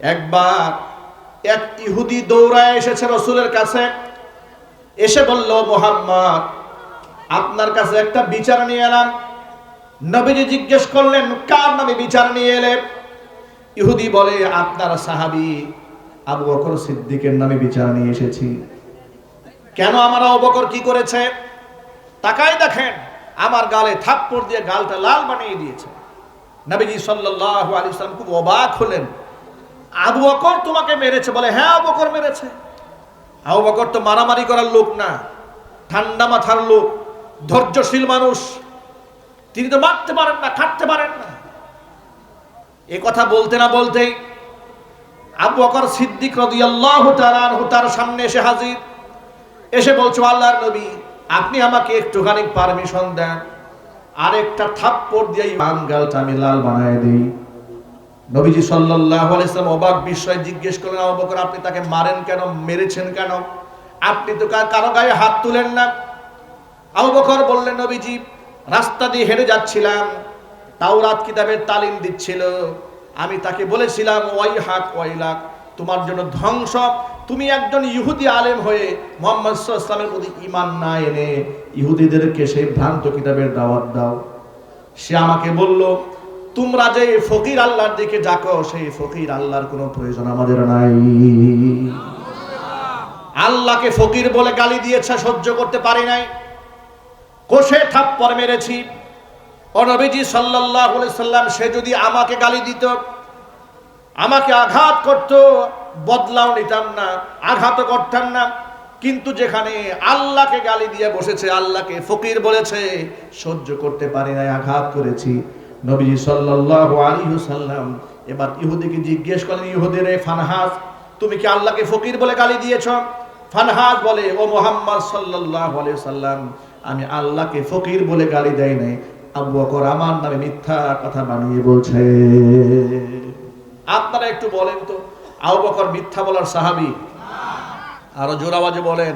একবার এক ইহুদি দৌড়ায় এসেছে রসুলের কাছে, এসে বলল, মোহাম্মদ, আপনার কাছে একটা বিচার নিয়ে এলাম। নবীজি জিজ্ঞেস করলেন, কার নামে বিচার নিয়ে এলে? ইহুদি বলে, আপনার সাহাবি আবু বকর সিদ্দিকের নামে বিচার নিয়ে এসেছি। কেন আমার আবু বকর কি করেছে? তাকাই দেখেন, আমার গালে থাপ্পড় দিয়ে গালটা লাল বানিয়ে দিয়েছে। নবীজি সাল্লাল্লাহু আলাইহি সাল্লাম খুব অবাক হলেন। আবু বকর তোমাকে মেরেছে বলে হ্যাঁ আবু বকর মেরেছে। আবু বকর তো মারামারি করার লোক না, ঠান্ডা মাথার লোক, ধৈর্যশীল মানুষ। তিনি তো মারতে পারেন না, খাটতে পারেন না। এ কথা বলতে না বলতেই আবু বকর সিদ্দিক রাদিয়াল্লাহু তাআলা আনহু তার সামনে এসে হাজির। এসে বলছো, আল্লাহর নবী, আপনি আমাকে একটুখানি পারমিশন দেন। আরেকটা থাপ্পড় দিয়ে গালটা আমি লাল বানায় দিই। নবীজি সাল্লাল্লাহু আলাইহি সাল্লাম অবাক বিস্ময়ে জিজ্ঞেস করলেন, আবু বকর, আপনি তাকে মারেন কেন? মেরেছেন কেন? আপনি তো কারও গায়ে হাত তুলেন না। আবু বকর বললেন, নবীজি, রাস্তা দিয়ে হেঁটে যাচ্ছিলাম। তাওরাত কিতাবের তালিম দিচ্ছিল। আমি তাকে বলেছিলাম ওয়াই হাক ওয়াই লাক তোমার জন্য ধ্বংস। তুমি একজন ইহুদি আলেম হয়ে মোহাম্মদ ইসলামের প্রতি ইমান না এনে ইহুদিদেরকে সেই ভ্রান্ত কিতাবের দাওয়াত দাও। সে আমাকে বলল তোমরা যে ফকির আল্লাহর দিকে ডাকো, সেই ফকির আল্লাহর কোনো প্রয়োজন আমাদের নাই। আল্লাহকে ফকির বলে গালি দিয়েছে, সহ্য করতে পারি নাই। কোষে থাপ্পর মেরেছি। অনবীজি আলাইহি সাল্লাম, সে যদি আমাকে গালি দিত, আমাকে আঘাত করত, বদলাও নিতাম না আঘাতও করতাম না। কিন্তু যেখানে আল্লাহকে গালি দিয়ে বসেছে, আল্লাহকে ফকির বলেছে, সহ্য করতে পারি নাই, আঘাত করেছি। নবীজি সাল্লাল্লাহু আলাইহি সাল্লাম এবার ইহুদিকে জিজ্ঞেস করলেন, ইহুদিরে ফানহাস তুমি কি আল্লাহকে ফকির বলে গালি দিয়েছ? ফানহাস বলে, ও মোহাম্মদ আলাইহি সাল্লাম আমি আল্লাহকে ফকির বলে গালি দেই নাই। আবু বকর আমার নামে মিথ্যা কথা বানিয়ে বলছে। আপনারা একটু বলেন তো, আবু বকর মিথ্যা বলার সাহাবী? আরও জোর আওয়াজে বলেন।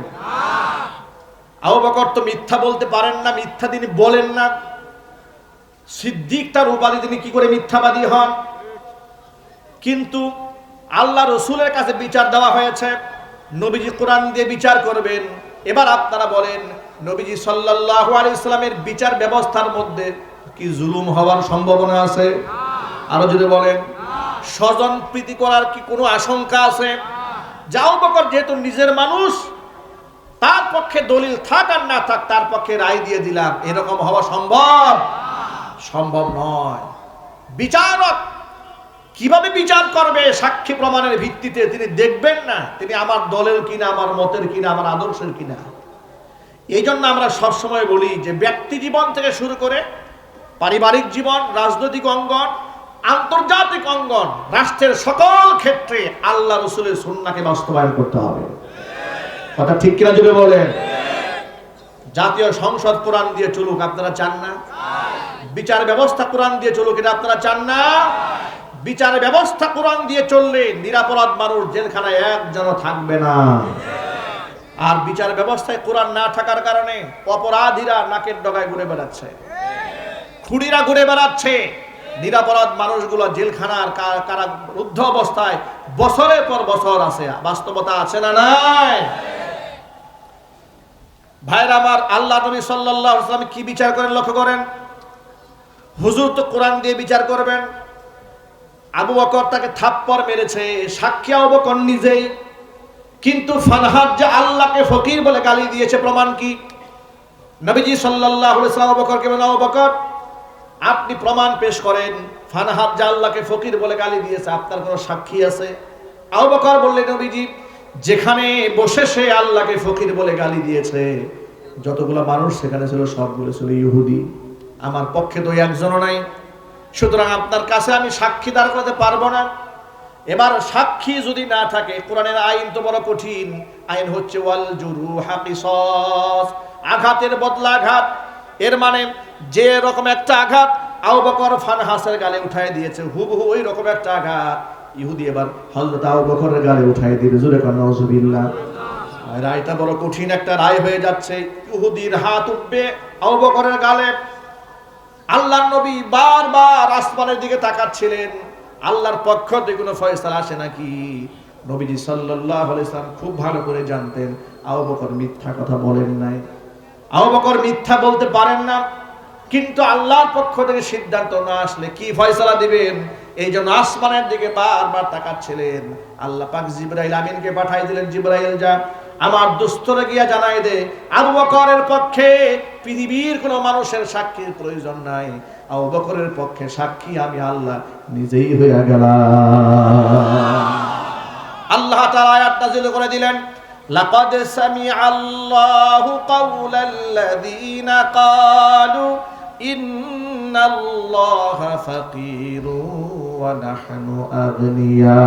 আবু বকর তো মিথ্যা বলতে পারেন না, মিথ্যা তিনি বলেন না। সিদ্দিক তার উপাধি তিনি কি করে মিথ্যাবাদী হন? কিন্তু আল্লাহ রসুলের কাছে বিচার দেওয়া হয়েছে। নবীজি কোরআন দিয়ে বিচার করবেন। এবার আপনারা বলেন, নবীজি সাল্লাল্লাহু আলাইহি ইসলামের বিচার ব্যবস্থার মধ্যে কি জুলুম হওয়ার সম্ভাবনা আছে? আরও যদি বলেন, স্বজন প্রীতি করার কি কোনো আশঙ্কা আছে? যাও বকর যেহেতু নিজের মানুষ, তার পক্ষে দলিল থাক আর না থাক, তার পক্ষে রায় দিয়ে দিলাম। এরকম হওয়া সম্ভব? সম্ভব নয়। বিচারক কীভাবে বিচার করবে? সাক্ষী প্রমাণের ভিত্তিতে তিনি দেখবেন না, তিনি আমার দলের কিনা, আমার মতের কিনা, আমার আদর্শের কিনা। এই জন্য আমরা সবসময় বলি যে ব্যক্তি জীবন থেকে শুরু করে পারিবারিক জীবন, রাজনৈতিক অঙ্গন, আন্তর্জাতিক অঙ্গন, রাষ্ট্রের সকল ক্ষেত্রে আল্লাহ রসুলের সুন্নাকে বাস্তবায়ন করতে হবে। কথা ঠিক কিনা যদি বলেন? জাতীয় সংসদ কোরআন দিয়ে চলুক, আপনারা চান না? বিচার ব্যবস্থা কোরআন দিয়ে চলুক, এটা আপনারা চান না? বিচার ব্যবস্থা কোরআন দিয়ে চললে নিরাপরাধ মানুষ জেলখানায় একজন থাকবে না। আর বিচার ব্যবস্থায় কোরআন না থাকার কারণে অপরাধীরা নাকের ডগায় ঘুরে বেড়াচ্ছে। খুঁড়িরা ঘুরে বেড়াচ্ছে। নিরাপরাধ মানুষগুলো জেলখানার কারা রুদ্ধ অবস্থায় বছরের পর বছর আছে। বাস্তবতা আছে না নাই? ভাইরা আমার আল্লাহ নবী সাল্লাল্লাহু আলাইহি ওয়াসাল্লাম কি বিচার করেন লক্ষ্য করেন? হুজুর তো কোরআন দিয়ে বিচার করবেন। আবু বকর তাকে থাপ্পড় মেরেছে, সাক্ষী আবু বকর নিজেই। কিন্তু ফানহাদ যে আল্লাহকে ফকির বলে গালি দিয়েছে, প্রমাণ কি? নবীজি আবু বকরকে বলেন বকর, আপনি প্রমাণ পেশ করেন ফানহাদ যে আল্লাহকে ফকির বলে গালি দিয়েছে, আপনার কোনো সাক্ষী আছে? আবু বকর বললেন, নবীজি, যেখানে বসে সে আল্লাহকে ফকির বলে গালি দিয়েছে, যতগুলো মানুষ সেখানে ছিল, সবগুলো ছিল ইহুদি। আমার পক্ষে তো একজনও নাই। সুতরাং আপনার কাছে আমি সাক্ষী দাঁড় করতে পারব না। এবার সাক্ষী যদি না থাকে, কোরআনের আইন তো বড় কঠিন। আইন হচ্ছে ওয়াল জুরু আঘাতের বদলা আঘাত। এর মানে যে রকম একটা আঘাত আউ বকর ফানহাসের গালে উঠায় দিয়েছে, হুবহু ওই রকম একটা আঘাত। ইহুদি এবার হযরত আউ বকরের গালে উঠায় দিবে, জুরে কান রায়টা বড় কঠিন একটা রায় হয়ে যাচ্ছে। ইহুদির হাত উঠবে আউ বকরের গালে। আল্লাহ নবী বারবার আসমানের দিকে তাকাচ্ছিলেন। আল্লাহর পক্ষ থেকে কোনো ফয়সালা আসে নাকি? নবীজি সাল্লাম খুব ভালো করে জানতেন, আবু বকর মিথ্যা কথা বলেন নাই। আবু বকর মিথ্যা বলতে পারেন না, কিন্তু আল্লাহর পক্ষ থেকে সিদ্ধান্ত না আসলে কি ফয়সালা দিবেন? এই জন্য আসমানের দিকে বারবার তাকাচ্ছিলেন। আল্লাহ পাক জিব্রাইল আমিনকে পাঠাই দিলেন, জিব্রাইল যা আমার দুস্তরে গিয়া জানাই দে, আবু বকরের পক্ষে পৃথিবীর কোনো মানুষের সাক্ষীর প্রয়োজন নাই। আবু বকরের পক্ষে সাক্ষী আমি আল্লাহ নিজেই হইয়া গেলাম। আল্লাহ তাআলা আয়াত নাযিল করে দিলেন, লাকাদ সামিআ আল্লাহু কাওলাল্লাযীনা ক্বালু ইন্নাল্লাহা ফাকীরু ওয়া নাহনু আগনিয়া।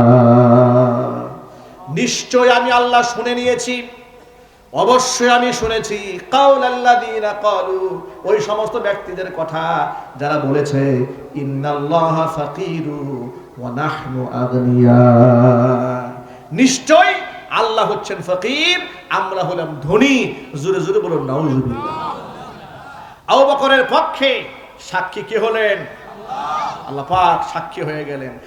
নিশ্চয় আমি আল্লাহ শুনে নিয়েছি। অবশ্যই আমি শুনেছি। ক্বালু, ওই সমস্ত ব্যক্তিদের কথা যারা বলেছে নিশ্চয় আল্লাহ হচ্ছেন ফকির, আমরা হলাম ধনী। জোরে জোরে বলুন, নাউজুবিল্লাহ। পক্ষে সাক্ষী কে হলেন? আল্লাহ পাক সাক্ষী হয়ে গেলেন।